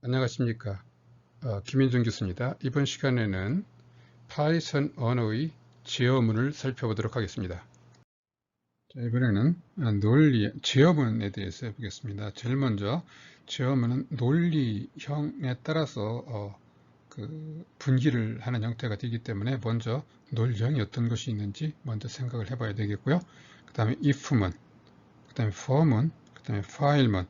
안녕하십니까 어, 김인준 교수입니다. 이번 시간에는 파이썬 언어의 제어문을 살펴보도록 하겠습니다. 자, 이번에는 논리, 제어문에 대해서 해보겠습니다. 제일 먼저 제어문은 논리형에 따라서 어, 그 분기를 하는 형태가 되기 때문에 먼저 논리형이 어떤 것이 있는지 먼저 생각을 해봐야 되겠고요. 그 다음에 if문, 그 다음에 for문, 그 다음에 file문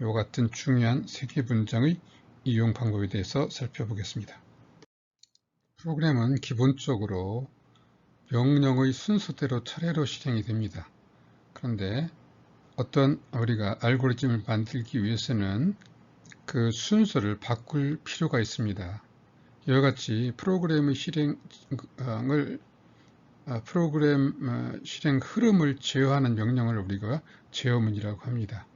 이와 같은 중요한 세개 문장의 이용 방법에 대해서 살펴보겠습니다. 프로그램은 기본적으로 명령의 순서대로 차례로 실행이 됩니다. 그런데 어떤 우리가 알고리즘을 만들기 위해서는 그 순서를 바꿀 필요가 있습니다. 이와 같이 프로그램의 실행을 아, 프로그램 어, 실행 흐름을 제어하는 명령을 우리가 제어문이라고 합니다.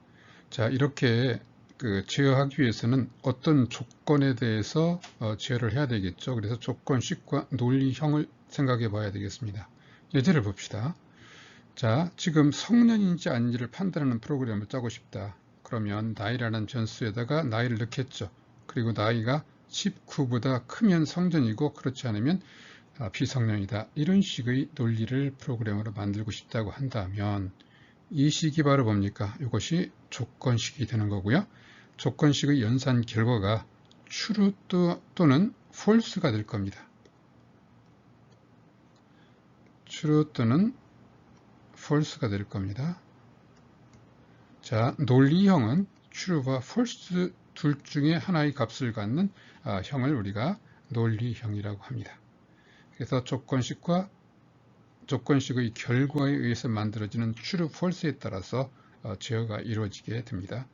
자 이렇게 그 제어하기 위해서는 어떤 조건에 대해서 어, 제어를 해야 되겠죠. 그래서 조건식과 논리형을 생각해 봐야 되겠습니다. 예제를 봅시다. 자, 지금 성년인지 아닌지를 판단하는 프로그램을 짜고 싶다. 그러면 나이라는 변수에다가 나이를 넣겠죠. 그리고 나이가 19보다 크면 성전이고 그렇지 않으면 아, 비성년이다. 이런 식의 논리를 프로그램으로 만들고 싶다고 한다면 이 식이 바로 뭡니까? 이것이 조건식이 되는 거고요. 조건식의 연산 결과가 true 또는 false가 될 겁니다. true 또는 false가 될 겁니다. 자, 논리형은 true와 false 둘 중에 하나의 값을 갖는 아, 형을 우리가 논리형이라고 합니다. 그래서 조건식과 조건식의 결과에 의해서 만들어지는 true, false에 따라서 어, 제어가 이루어지게 됩니다.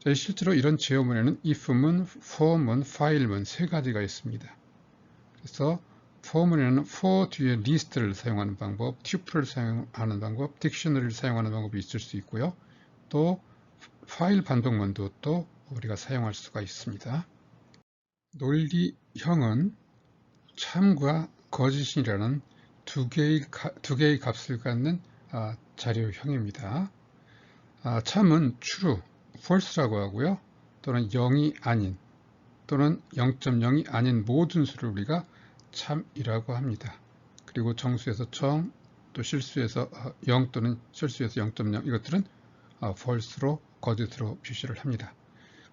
자, 실제로 이런 제어문에는 if문, for문, file문 세 가지가 있습니다. 그래서 for문에는 for 뒤에 list를 사용하는 방법, tuple을 사용하는 방법, 딕셔너리를 사용하는 방법이 있을 수 있고요. 또 파일 반복문도 또 우리가 사용할 수가 있습니다. 논리형은 참과 거짓이라는 두 개의, 두 개의 값을 갖는 아, 자료형입니다. 아, 참은 true, false라고 하고요. 또는 0이 아닌 또는 0.0이 아닌 모든 수를 우리가 참이라고 합니다. 그리고 정수에서 정, 또 실수에서 0 어, 또는 실수에서 0.0 이것들은 어, false로 거짓으로 표시를 합니다.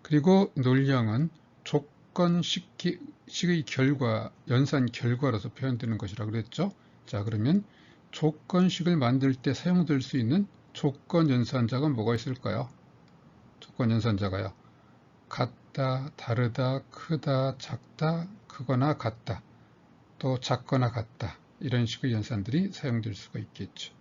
그리고 논리형은 조건식의 결과, 연산 결과로서 표현되는 것이라고 그랬죠. 자 그러면 조건식을 만들 때 사용될 수 있는 조건 연산자가 뭐가 있을까요? 조건 연산자가요. 같다, 다르다, 크다, 작다, 크거나 같다, 또 작거나 같다 이런 식의 연산들이 사용될 수가 있겠죠.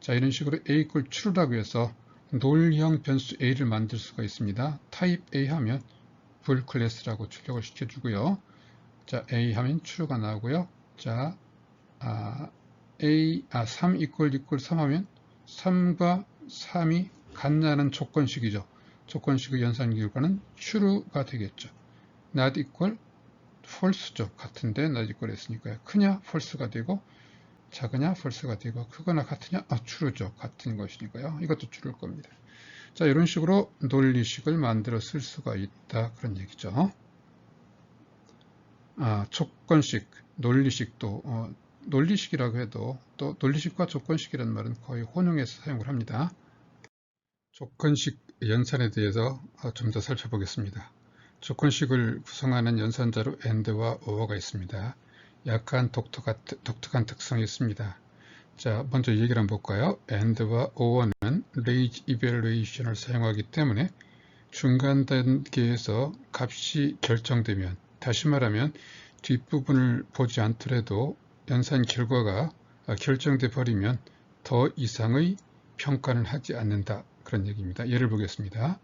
자 이런 식으로 a equal true라고 해서 논리형 변수 a를 만들 수가 있습니다. 타입 a 하면 불 클래스라고 출력을 시켜주고요. 자 a 하면 true가 나오고요. 자 아, a 아 3 equal equal 3 하면 3과 3이 같냐는 조건식이죠. 조건식의 연산 결과는 true가 되겠죠. not equal false죠. 같은데 not equal 했으니까요. 크냐 false가 되고 작으냐 false가 되고 크거나 같으냐 아 true죠. 같은 것이니까요. 이것도 true일 겁니다. 자 이런 식으로 논리식을 만들어 쓸 수가 있다 그런 얘기죠. 아 조건식, 논리식도 어, 논리식이라고 해도 또 논리식과 조건식이라는 말은 거의 혼용해서 사용을 합니다. 조건식 연산에 대해서 어, 좀더 살펴보겠습니다. 조건식을 구성하는 연산자로 AND와 OR가 있습니다. 약간 독특한, 독특한 특성이 있습니다. 자, 먼저 얘기를 한번 볼까요? AND와 OR는 range evaluation을 사용하기 때문에 중간 단계에서 값이 결정되면 다시 말하면 뒷부분을 보지 않더라도 연산 결과가 결정돼 버리면 더 이상의 평가는 하지 않는다 그런 얘기입니다. 예를 보겠습니다.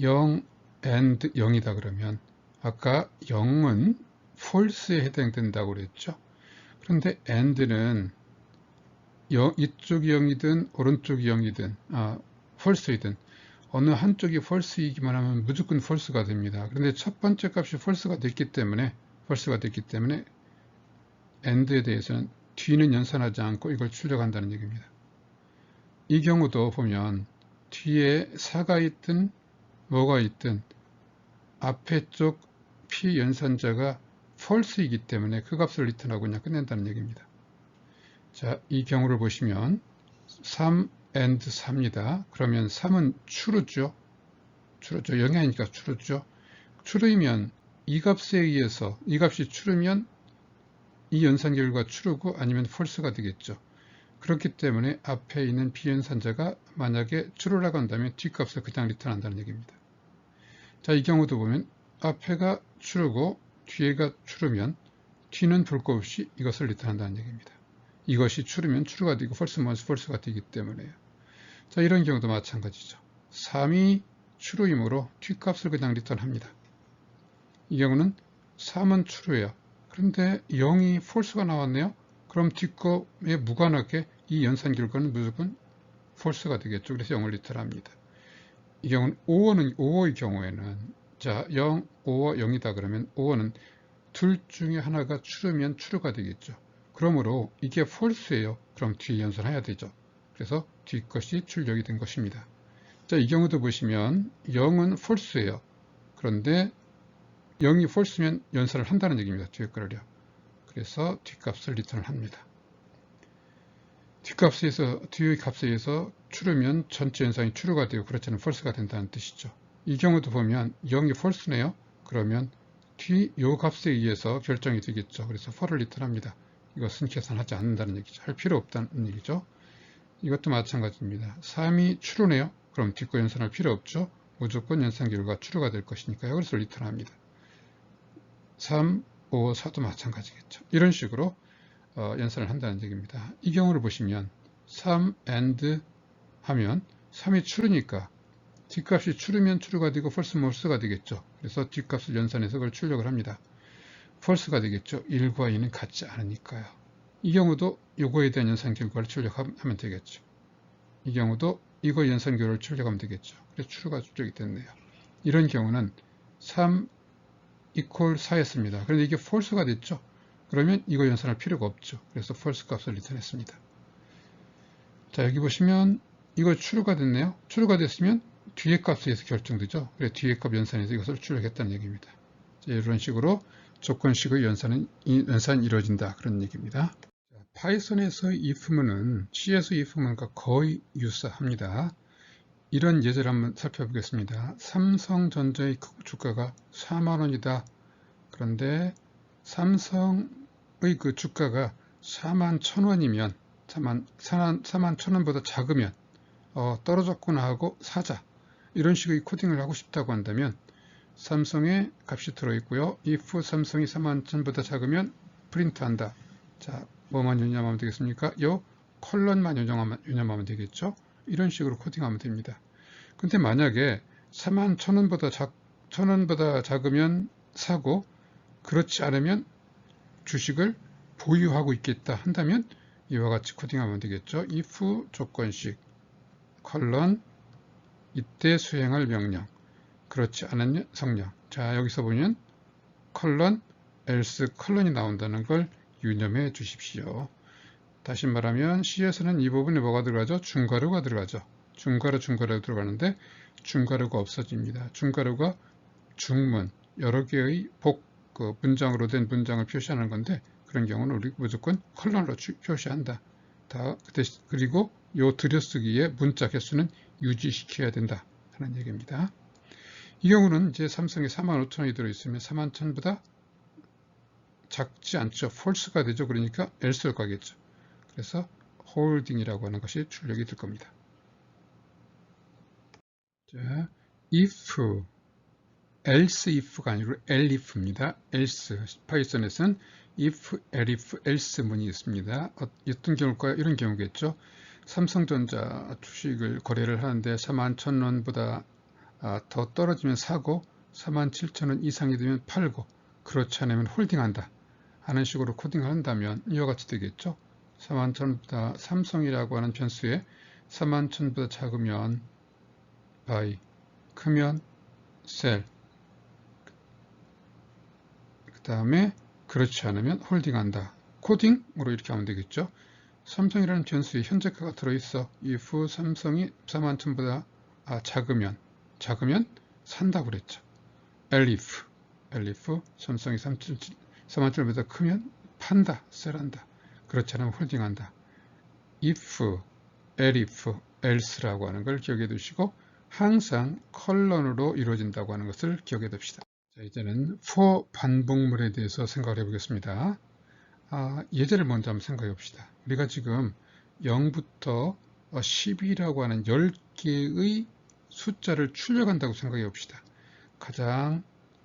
0 and 0이다 그러면 아까 0은 false에 해당된다고 그랬죠. 그런데 and는 이쪽이 0이든 오른쪽이 0이든 아, false이든 어느 한쪽이 false이기만 하면 무조건 false가 됩니다. 그런데 첫 번째 값이 false가 됐기 때문에 false가 됐기 때문에 and에 대해서는 뒤는 연산하지 않고 이걸 출력한다는 얘기입니다. 이 경우도 보면 뒤에 사가 있든 뭐가 있든 앞에 쪽 P 연산자가 false이기 때문에 그 값을 리턴하고 그냥 끝낸다는 얘기입니다. 자, 이 경우를 보시면 3 and 4입니다. 그러면 3은 true죠. true죠. 0이 아니니까 true죠. true이면 이 값에 의해서 이 값이 true면 이 연산 결과 true고 아니면 false가 되겠죠. 그렇기 때문에 앞에 있는 비연산자가 만약에 true라고 한다면 뒷값을 그냥 리턴한다는 얘기입니다. 자, 이 경우도 보면 앞에가 true고 뒤에가 true면 뒤는 볼 것 없이 이것을 리턴한다는 얘기입니다. 이것이 true면 true가 되고 false면 false가 되기 때문에요. 자, 이런 경우도 마찬가지죠. 3이 true이므로 뒷값을 그냥 리턴합니다. 이 경우는 3은 true예요. 그런데 0이 false가 나왔네요. 그럼 뒷값에 무관하게 이 연산 결과는 무조건 false가 되겠죠. 그래서 0을 리턴합니다. 이 경우는 5어는 5어의 경우에는 자 0, 5어 0이다 그러면 5어는 둘 중에 하나가 true면 true가 되겠죠. 그러므로 이게 false예요. 그럼 뒤에 연산해야 되죠. 그래서 뒷것이 출력이 된 것입니다. 자, 이 경우도 보시면 0은 false예요. 그런데 0이 false면 연산을 한다는 얘기입니다. 뒤에 거를요. 그래서 뒷값을 리턴을 합니다. 뒷값에 서 뒤의 값에 의해서 true면 전체 연산이 true가 되고 그렇지 않으면 false가 된다는 뜻이죠. 이 경우도 보면 0이 false네요. 그러면 뒤 요 값에 의해서 결정이 되겠죠. 그래서 fal을 리턴합니다. 이것은 계산하지 않는다는 얘기죠. 할 필요 없다는 얘기죠. 이것도 마찬가지입니다. 3이 true네요. 그럼 뒷거 연산할 필요 없죠. 무조건 연산 결과 true가 될 것이니까요. 그래서 리턴합니다. 3, 5, 4도 마찬가지겠죠. 이런 식으로 어, 연산을 한다는 얘기입니다. 이 경우를 보시면 3 and 하면 3이 true니까 뒷값이 true면 true가 되고 false면 false가 되겠죠. 그래서 뒷값을 연산해서 그걸 출력을 합니다. false가 되겠죠. 1과 2는 같지 않으니까요. 이 경우도 요거에 대한 연산 결과를 출력하면 되겠죠. 이 경우도 이거 연산 결과를 출력하면 되겠죠. 그래서 true가 출력이 됐네요. 이런 경우는 3 equal 4였습니다. 그런데 이게 false가 됐죠. 그러면 이거 연산할 필요가 없죠. 그래서 false 값을 리턴했습니다. 자 여기 보시면 이거 true가 됐네요. true가 됐으면 뒤에 값에 의해서 결정되죠. 그래서 뒤에 값 연산해서 이것을 출력했다는 얘기입니다. 자, 이런 식으로 조건식의 연산은 연산이 이루어진다 그런 얘기입니다. 자, 파이썬에서 if문은 C에서 if문과 거의 유사합니다. 이런 예제를 한번 살펴보겠습니다. 삼성전자의 주가가 4만원이다. 그런데 삼성의 그 주가가 4만 1천원이면 4만, 4만, 4만 1천원보다 작으면 어, 떨어졌구나 하고 사자. 이런 식의 코딩을 하고 싶다고 한다면 삼성의 값이 들어있고요. if 삼성이 4만 1천보다 작으면 프린트한다. 자, 뭐만 유념하면 되겠습니까? 요 컬런만 유념하면, 유념하면 되겠죠. 이런 식으로 코딩하면 됩니다. 근데 만약에 4만 1천원보다 작, 1천원보다 작으면 사고 그렇지 않으면 주식을 보유하고 있겠다 한다면 이와 같이 코딩하면 되겠죠. if 조건식 컬런 이때 수행할 명령 그렇지 않은 성령 자 여기서 보면 컬런 else 컬런이 나온다는 걸 유념해 주십시오. 다시 말하면 C에서는 이 부분에 뭐가 들어가죠? 중괄호가 들어가죠. 중괄호 중괄호 들어가는데 중괄호가 없어집니다. 중괄호가 중문 여러 개의 복 그 문장으로 된 문장을 표시하는 건데 그런 경우는 우리 무조건 컬러로 표시한다. 다 그리고 요 들여쓰기에 문자 개수는 유지시켜야 된다 하는 얘기입니다. 이 경우는 이제 삼성에 4만 5천원이 들어있으면 4만 1천보다 작지 않죠. 폴스가 되죠. 그러니까 else를 가겠죠. 그래서 holding이라고 하는 것이 출력이 될 겁니다. 자, if, else if가 아니고 elif입니다. else, 파이썬에서는 if, elif, else 문이 있습니다. 어떤 경우일까요? 이런 경우겠죠. 삼성전자 주식을 거래를 하는데 4만 1천원보다 더 떨어지면 사고 4만 7천원 이상이 되면 팔고 그렇지 않으면 홀딩한다 하는 식으로 코딩을 한다면 이와 같이 되겠죠. 4만 1천보다 삼성이라고 하는 변수에 4만 1천보다 작으면 buy, 크면 sell 그 다음에 그렇지 않으면 홀딩한다. 코딩으로 이렇게 하면 되겠죠. 삼성이라는 변수에 현재가가 들어있어 if 삼성이 4만 1천보다 아, 작으면 작으면 산다고 그랬죠. 엘리프 엘리프 삼성이 3.7보다 크면 판다, 셀한다. 그렇지 않으면 홀딩한다. if, elif, else라고 하는 걸 기억해 두시고 항상 컬런으로 이루어진다고 하는 것을 기억해 둡시다. 자, 이제는 for 반복물에 대해서 생각을 해보겠습니다. 아, 예제를 먼저 한번 생각해 봅시다. 우리가 지금 0부터 10이라고 하는 10개의 숫자를 출력한다고 생각해 봅시다. 가장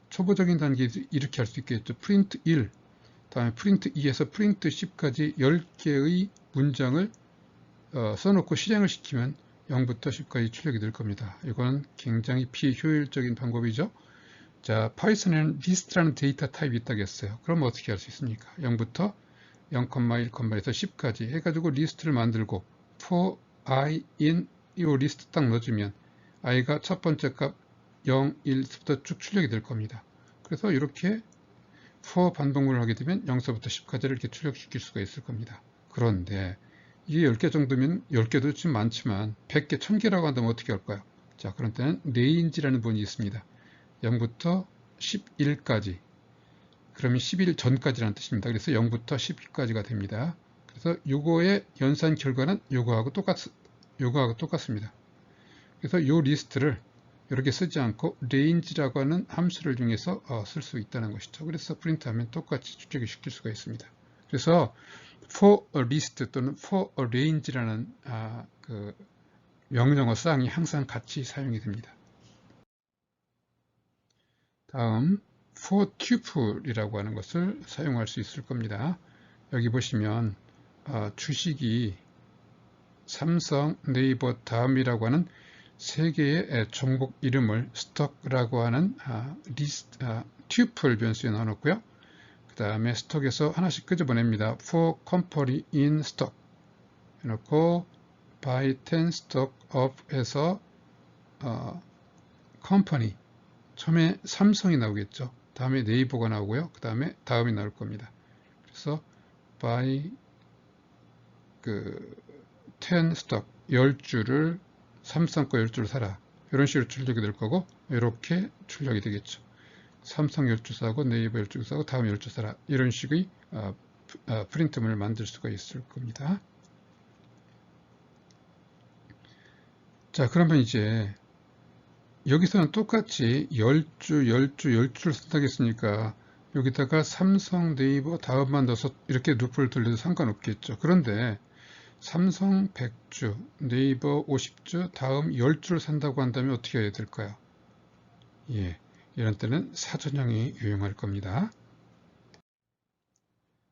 초보적인 단계에서 이렇게 할 수 있겠죠. 프린트 1, 다음에 프린트 2에서 프린트 10까지 10개의 문장을 어, 써놓고 실행을 시키면 0부터 10까지 출력이 될 겁니다. 이건 굉장히 비효율적인 방법이죠. 자, 파이썬에는 리스트라는 데이터 타입이 있다고 했어요. 그럼 어떻게 할 수 있습니까? 0부터 0,1,에서 10까지 해가지고 리스트를 만들고 for i in 이 리스트 딱 넣어주면 i가 첫 번째 값 0, 1부터 쭉 출력이 될 겁니다. 그래서 이렇게 for 반복문을 하게 되면 0서부터 10까지를 이렇게 출력시킬 수가 있을 겁니다. 그런데 이게 10개 정도면 10개도 좀 많지만 100개, 1000개라고 한다면 어떻게 할까요? 자, 그런 때는 range라는 본이 있습니다. 0부터 11까지 그러면 11 전까지라는 뜻입니다. 그래서 0부터 10까지가 됩니다. 그래서 요거의 연산 결과는 요거하고 똑같, 요거하고 똑같습니다. 그래서 요 리스트를 이렇게 쓰지 않고 range라고 하는 함수를 중에서 어, 쓸 수 있다는 것이죠. 그래서 프린트하면 똑같이 출력을 시킬 수가 있습니다. 그래서 for a list 또는 for a range라는 아, 그 명령어 쌍이 항상 같이 사용이 됩니다. 다음 for tuple이라고 하는 것을 사용할 수 있을 겁니다. 여기 보시면 어, 주식이 삼성, 네이버, 다음이라고 하는 세 개의 종목 이름을 스톡이라고 하는 아, 리스트, 아, 튜플 변수에 넣어놓고요. 그 다음에 스톡에서 하나씩 끄집어냅니다. for company in stock 해놓고 buy 10 stock of 해서 어, company 처음에 삼성이 나오겠죠. 다음에 네이버가 나오고요. 그 다음에 다음이 나올 겁니다. 그래서 buy 그 10 stock 10주를 삼성 거 10주를 사라. 이런 식으로 출력이 될 거고 이렇게 출력이 되겠죠. 삼성 10주 사고 네이버 10주 사고 다음 10주 사라. 이런 식의 어, 어, 프린트문을 만들 수가 있을 겁니다. 자 그러면 이제 여기서는 똑같이 10주, 10주, 10주를 쓴다고 했으니까 여기다가 삼성, 네이버, 다음만 넣어서 이렇게 루프를 돌려도 상관없겠죠. 그런데 삼성 100주, 네이버 50주, 다음 10주를 산다고 한다면 어떻게 해야 될까요? 예, 이런 때는 사전형이 유용할 겁니다.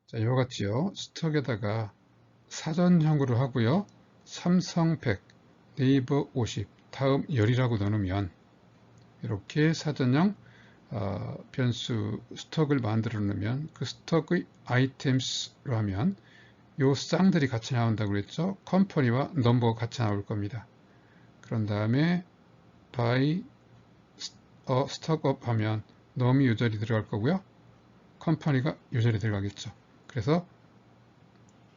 자, 이와 같이요. 스톡에다가 사전형으로 하고요. 삼성 100, 네이버 50, 다음 10이라고 넣으면 이렇게 사전형 어, 변수 스톡을 만들어 놓으면 그 스톡의 아이템스로 하면 요 쌍들이 같이 나온다고 그랬죠. 컴퍼니와 넘버가 같이 나올 겁니다. 그런 다음에 by 어, stock up 하면 넘이 요절이 들어갈 거고요. 컴퍼니가 요절이 들어가겠죠. 그래서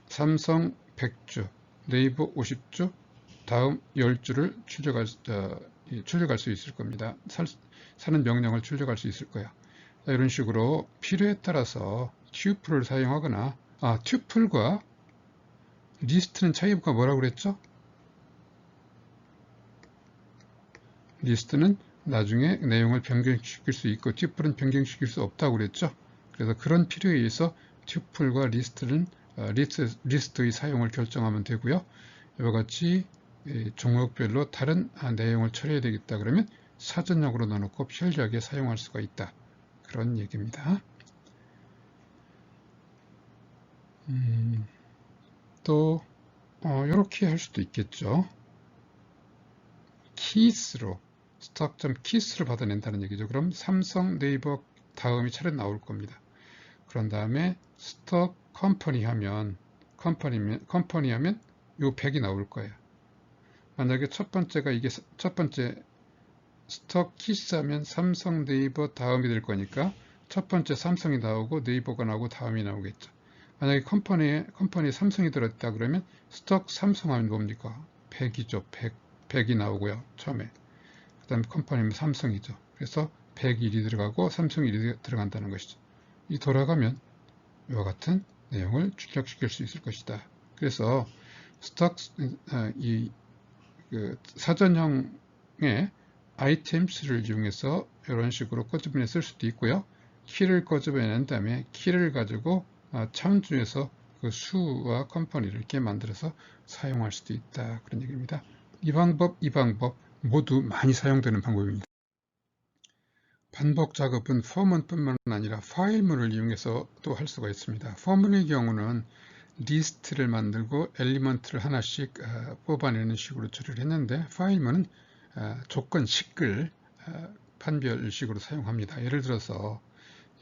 삼성 100주, 네이버 50주, 다음 10주를 출력할, 어, 출력할 수 있을 겁니다. 살, 사는 명령을 출력할 수 있을 거야. 이런 식으로 필요에 따라서 튜플을 사용하거나 아, 튜플과 리스트는 차이가 뭐라고 그랬죠? 리스트는 나중에 내용을 변경시킬 수 있고 튜플은 변경시킬 수 없다고 그랬죠. 그래서 그런 필요에 의해서 튜플과 리스트는 어, 리스트, 리스트의 사용을 결정하면 되고요. 이와 같이 종목별로 다른 아, 내용을 처리해야 되겠다 그러면 사전형으로 넣어놓고 편리하게 사용할 수가 있다. 그런 얘기입니다. 또 어, 이렇게 할 수도 있겠죠. 키스로 스톡.키스를 받아낸다는 얘기죠. 그럼 삼성, 네이버 다음이 차례 나올 겁니다. 그런 다음에 스톡 컴퍼니 하면 컴퍼니면 컴퍼니 하면 요 100이 나올 거예요. 만약에 첫 번째가 이게 첫 번째 스톡 키스 하면 삼성, 네이버 다음이 될 거니까 첫 번째 삼성이 나오고 네이버가 나오고 다음이 나오겠죠. 만약에 컴퍼니에, 컴퍼니에 삼성이 들었다 그러면 스톡 삼성 하면 뭡니까? 100이죠. 100, 100이 나오고요. 처음에. 그 다음에 컴퍼니는 삼성이죠. 그래서 101이 들어가고 삼성 1이 들어간다는 것이죠. 이 돌아가면 이와 같은 내용을 출력시킬 수 있을 것이다. 그래서 스톡 아, 이그 사전형의 아이템스를 이용해서 이런 식으로 꺼집어내 쓸 수도 있고요. 키를 꺼집어낸 다음에 키를 가지고 아, 참조해서 그 수와 컴퍼니를 이렇게 만들어서 사용할 수도 있다. 그런 얘기입니다. 이 방법, 이 방법 모두 많이 사용되는 방법입니다. 반복 작업은 포먼뿐만 아니라 파일문을 이용해서 또 할 수가 있습니다. 포문의 경우는 리스트를 만들고 엘리먼트를 하나씩 어, 뽑아내는 식으로 처리를 했는데 파일문은 어, 조건 식을 어, 판별식으로 사용합니다. 예를 들어서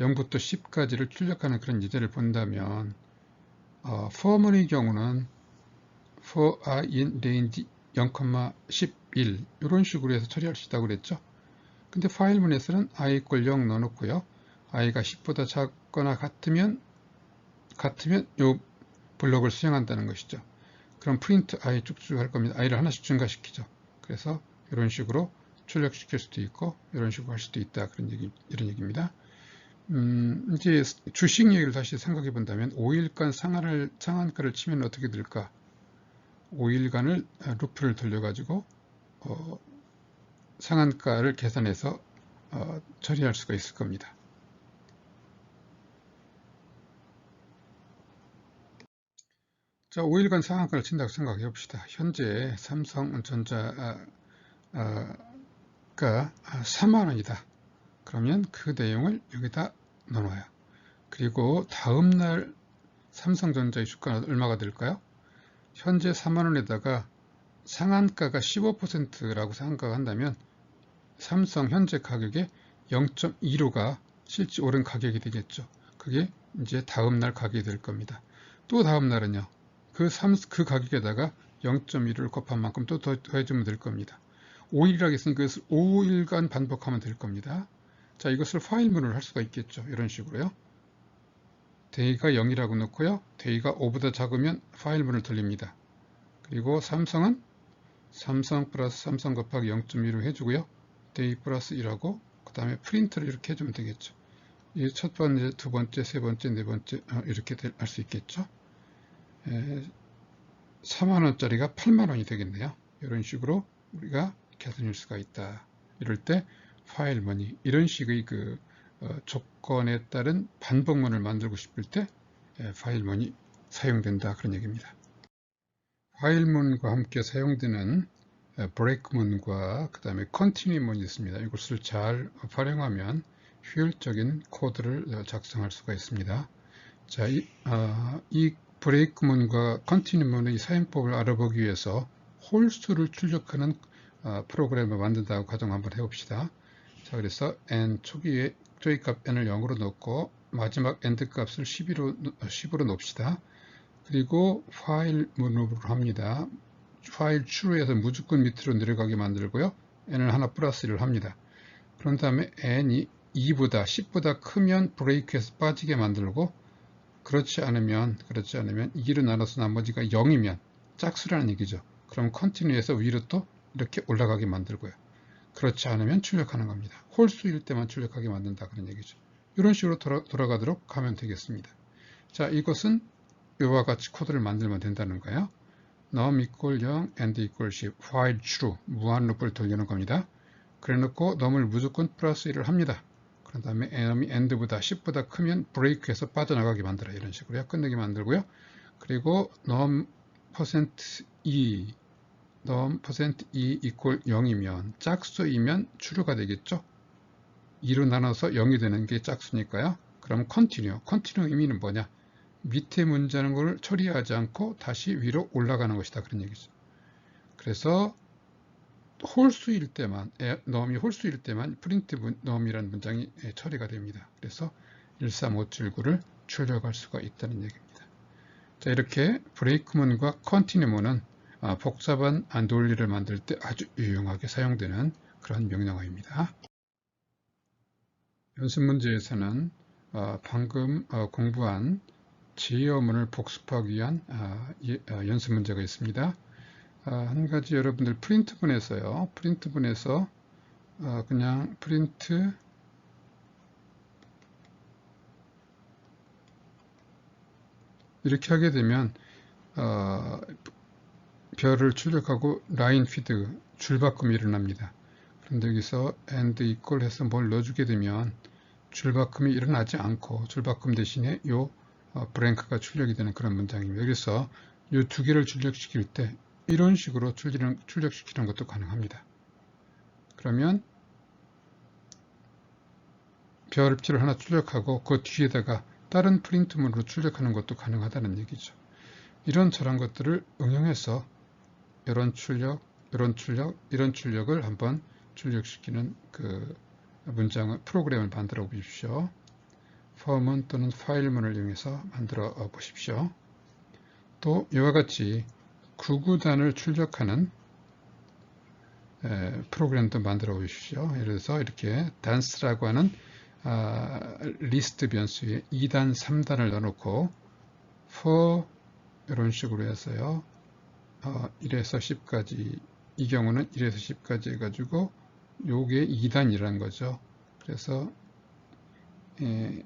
0부터 10까지를 출력하는 그런 예제를 본다면 어, for문의 경우는 for i in range 0,11 이런 식으로 해서 처리할 수 있다고 그랬죠. 근데 파일문에서는 i equal 0 넣어놓고요. i가 10보다 작거나 같으면 같으면 요 블록을 수행한다는 것이죠. 그럼 프린트 i 쭉쭉 할 겁니다. i를 하나씩 증가시키죠. 그래서 이런 식으로 출력시킬 수도 있고 이런 식으로 할 수도 있다. 그런 얘기 이런 얘기입니다. 음, 이제 주식 얘기를 다시 생각해 본다면 5일간 상한을, 상한가를 치면 어떻게 될까? 5일간을 루프를 돌려가지고 어, 상한가를 계산해서 어, 처리할 수가 있을 겁니다. 자, 5일간 상한가를 친다고 생각해 봅시다. 현재 삼성전자가 3만원이다. 그러면 그 내용을 여기다 넣어놔요. 그리고 다음날 삼성전자의 주가는 얼마가 될까요? 현재 4만원에다가 상한가가 15%라고 생각한다면 삼성 현재 가격의 0.15가 실제 오른 가격이 되겠죠. 그게 이제 다음날 가격이 될 겁니다. 또 다음날은요. 그, 3, 그 가격에다가 0.1을 곱한 만큼 또 더해주면 될 겁니다. 5일이라고 했으니까 그것을 5일간 반복하면 될 겁니다. 자, 이것을 파일문을 할 수가 있겠죠. 이런 식으로요. 데이가 0이라고 넣고요. 데이가 5보다 작으면 파일문을 돌립니다. 그리고 삼성은 삼성 플러스 삼성 곱하기 0.1로 해주고요. 데이 플러스 1하고 그 다음에 프린트를 이렇게 해주면 되겠죠. 이 첫 번째, 두 번째, 세 번째, 네 번째 어, 이렇게 할 수 있겠죠. 4만원짜리가 8만원이 되겠네요. 이런 식으로 우리가 계산할 수가 있다. 이럴 때 파일 머니 이런 식의 그 어, 조건에 따른 반복문을 만들고 싶을 때 파일 문이 사용된다 그런 얘기입니다. 파일 문과 함께 사용되는 브레이크 문과 그 다음에 컨티뉴 문이 있습니다. 이것을 잘 활용하면 효율적인 코드를 작성할 수가 있습니다. 자, 이, 어, 이 브레이크 문과 컨티뉴 문의 사용법을 알아보기 위해서 홀수를 출력하는 어, 프로그램을 만든다고 가정 한번 해봅시다. 자, 그래서 n 초기에 조이 값 n을 0으로 넣고 마지막 엔드 값을 12로, 10으로 놓읍시다. 그리고 파일 문으로 합니다. 파일 추로에서 무조건 밑으로 내려가게 만들고요. n을 하나 플러스 1을 합니다. 그런 다음에 n이 2보다 10보다 크면 브레이크에서 빠지게 만들고 그렇지 않으면 그렇지 않으면 2로 나눠서 나머지가 0이면 짝수라는 얘기죠. 그럼 컨티뉴에서 위로 또 이렇게 올라가게 만들고요. 그렇지 않으면 출력하는 겁니다. 홀수일 때만 출력하게 만든다 그런 얘기죠. 이런 식으로 돌아, 돌아 가도록 하면 되겠습니다. 자, 이것은 이와 같이 코드를 만들면 된다는 거예요. num equal 0, and equal 10, while true, 무한 루프를 돌리는 겁니다. 그래 놓고 num을 무조건 플러스 1을 합니다. 그 다음에 num이 end보다 10보다 크면 브레이크에서 빠져나가게 만들어요. 이런 식으로요. 끝내게 만들고요. 그리고 num %e num %e equal 0이면 짝수이면 추루가 되겠죠. 2로 나눠서 0이 되는 게 짝수니까요. 그럼 continue. continue 의미는 뭐냐? 밑에 문자는 걸 처리하지 않고 다시 위로 올라가는 것이다. 그런 얘기죠. 그래서 홀수일 때만, 넘이 홀수일 때만 프린트 넘이라는 문장이 처리가 됩니다. 그래서 13579를 출력할 수가 있다는 얘기입니다. 자, 이렇게 브레이크문과 컨티뉴문은 아, 아, 복잡한 안돌리를 만들 때 아주 유용하게 사용되는 그런 명령어입니다. 연습 문제에서는 어, 방금 어, 공부한 지어문을 복습하기 위한 아, 예, 어, 연습 문제가 있습니다. 아, 한 가지 여러분들 프린트분에서요. 프린트분에서 그냥 프린트 이렇게 하게 되면 어, 별을 출력하고 라인 피드 줄바꿈이 일어납니다. 그런데 여기서 and equal 해서 뭘 넣어주게 되면 줄바꿈이 일어나지 않고 줄바꿈 대신에 요 어, 브랭크가 출력이 되는 그런 문장입니다. 그래서 이 두 개를 출력시킬 때 이런 식으로 출력, 출력시키는 것도 가능합니다. 그러면 별표를 하나 출력하고 그 뒤에다가 다른 프린트문으로 출력하는 것도 가능하다는 얘기죠. 이런 저런 것들을 응용해서 이런 출력, 이런 출력, 이런 출력을 한번 출력시키는 그 문장을 프로그램을 만들어 보십시오. 폼은 또는 파일문을 이용해서 만들어 보십시오. 또 이와 같이 구구단을 출력하는 프로그램도 만들어 보십시오. 예를 들어서 이렇게 단스라고 하는 아, 리스트 변수에 2단, 3단을 넣어놓고 for 이런 식으로 해서요. 어, 1에서 10까지 이 경우는 1에서 10까지 해가지고 요게 2단이라는 거죠. 그래서 예,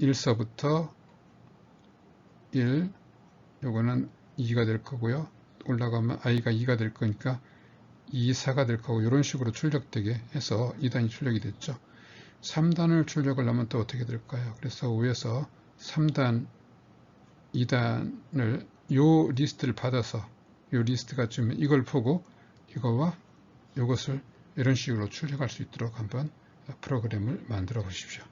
1서부터 1 요거는 2가 될 거고요. 올라가면 i가 2가 될 거니까 2, 4가 될 거고 이런 식으로 출력되게 해서 2단이 출력이 됐죠. 3단을 출력을 하면 또 어떻게 될까요? 그래서 위에서 3단, 2단을 요 리스트를 받아서 요 리스트가 주면 이걸 보고 이거와 이것을 이런 식으로 출력할 수 있도록 한번 프로그램을 만들어 보십시오.